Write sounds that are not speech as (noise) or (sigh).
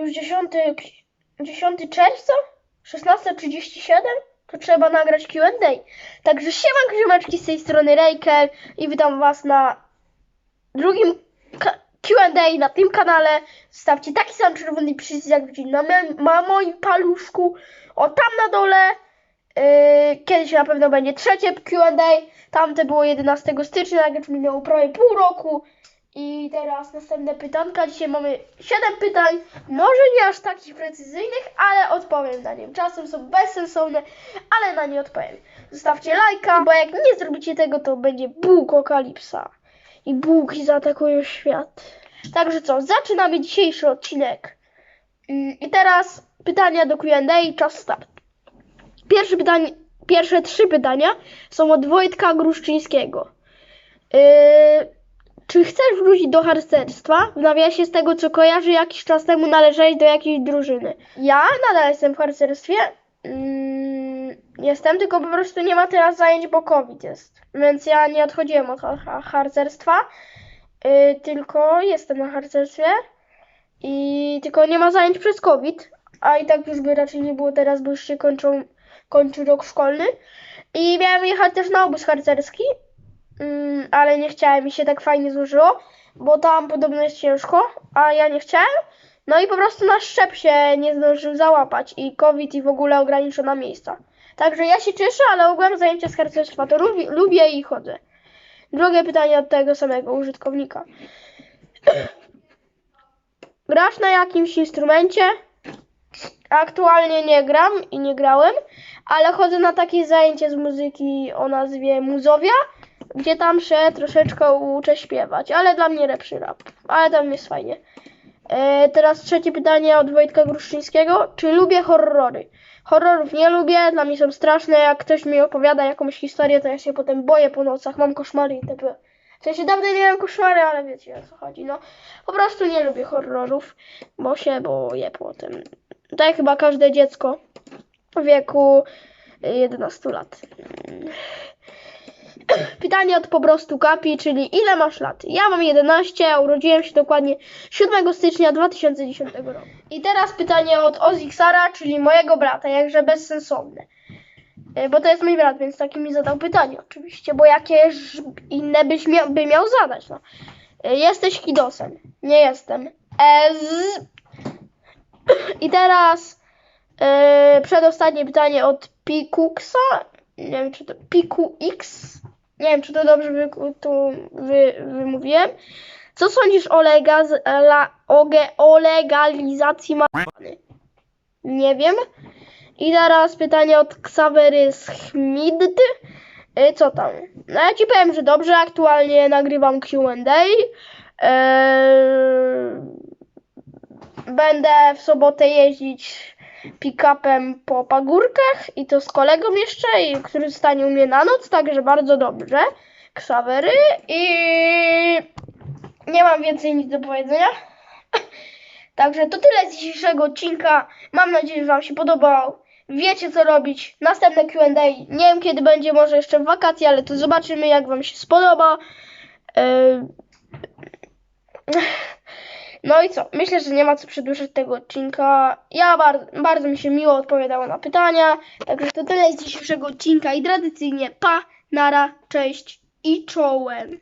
już 10, ki- 10 czerwca? 16.37? To trzeba nagrać Q&A. Także siema grzymeczki z tej strony Rejkel i witam was na drugim Q&A na tym kanale. Zostawcie taki sam czerwony przycisk jak widzicie na moim paluszku. O tam na dole. Yy, kiedyś na pewno będzie trzecie Q&A. Tamte było 11 stycznia, jak już minęło prawie pół roku. I teraz następne pytanka. Dzisiaj mamy 7 pytań. Może nie aż takich precyzyjnych, ale odpowiem na nie. Czasem są bezsensowne, ale na nie odpowiem. Zostawcie lajka, bo jak nie zrobicie tego, to będzie Bóg Okalipsa. I Bóg zaatakują świat. Także co, zaczynamy dzisiejszy odcinek. Mm, I teraz pytania do Q&A, czas start. Pierwsze pytanie, pierwsze trzy pytania są od Wojtka Gruszczyńskiego. Yy, czy chcesz wrócić do harcerstwa? W nawiasie z tego co kojarzy, jakiś czas temu należałeś do jakiejś drużyny. Ja nadal jestem w harcerstwie. Mm, jestem, tylko po prostu nie ma teraz zajęć, bo COVID jest. Więc ja nie odchodziłem od ha- ha- harcerstwa. Yy, tylko jestem na harcerstwie. I tylko nie ma zajęć przez COVID. A i tak już by raczej nie było teraz, bo już się kończą, kończy rok szkolny. I miałem jechać też na obóz harcerski, Mm, ale nie chciałem, mi się tak fajnie złożyło, bo tam podobno jest ciężko, a ja nie chciałem. No i po prostu nasz szczep się nie zdążył załapać i COVID i w ogóle ograniczono miejsca. Także ja się cieszę, ale ogółem zajęcia z harcerstwa to lubię, lubię i chodzę. Drugie pytanie od tego samego użytkownika. (clears throat) Grasz na jakimś instrumencie? Aktualnie nie gram i nie grałem, ale chodzę na takie zajęcie z muzyki o nazwie Muzowia, gdzie tam się troszeczkę uczę śpiewać, ale dla mnie lepszy rap, ale tam jest fajnie. E, teraz trzecie pytanie od Wojtka Gruszczyńskiego. Czy lubię horrory? Horrorów nie lubię, dla mnie są straszne. Jak ktoś mi opowiada jakąś historię, to ja się potem boję po nocach, mam koszmary itp. W sensie dawno nie miałem koszmary, ale wiecie o co chodzi. No, po prostu nie lubię horrorów, bo się boję potem. Tak chyba każde dziecko w wieku 11 lat. Pytanie od po prostu Kapi, czyli ile masz lat? Ja mam 11, a urodziłem się dokładnie 7 stycznia 2010 roku. I teraz pytanie od Ozixara, czyli mojego brata, jakże bezsensowne. E, Bo to jest mój brat, więc taki mi zadał pytanie oczywiście, bo jakież inne byś mia by miał zadać, no. E, Jesteś Kidosem. Nie jestem. Ez... (clears throat) I teraz e, przedostatnie pytanie od Pikuxa. Nie wiem, czy to Piku X. Nie wiem, czy to dobrze wy, tu wy, wymówiłem. Co sądzisz o, legaz, la, o, legalizacji marihuany? Nie wiem. I teraz pytanie od Xavery Schmid. Y, Co tam? No ja ci powiem, że dobrze. Aktualnie nagrywam Q&A. Eee, Będę w sobotę jeździć pick-upem po pagórkach i to z kolegą jeszcze, i, który stanie u mnie na noc, także bardzo dobrze. Ksawery i nie mam więcej nic do powiedzenia. (laughs) Także to tyle z dzisiejszego odcinka. Mam nadzieję, że Wam się podobał. Wiecie co robić. Następne Q&A. Nie wiem kiedy będzie, może jeszcze w wakacje, ale to zobaczymy jak Wam się spodoba. Yy... (laughs) No i co? Myślę, że nie ma co przedłużać tego odcinka. Ja bardzo, bardzo mi się miło odpowiadało na pytania. Także to tyle z dzisiejszego odcinka i tradycyjnie pa, nara, cześć i czołem.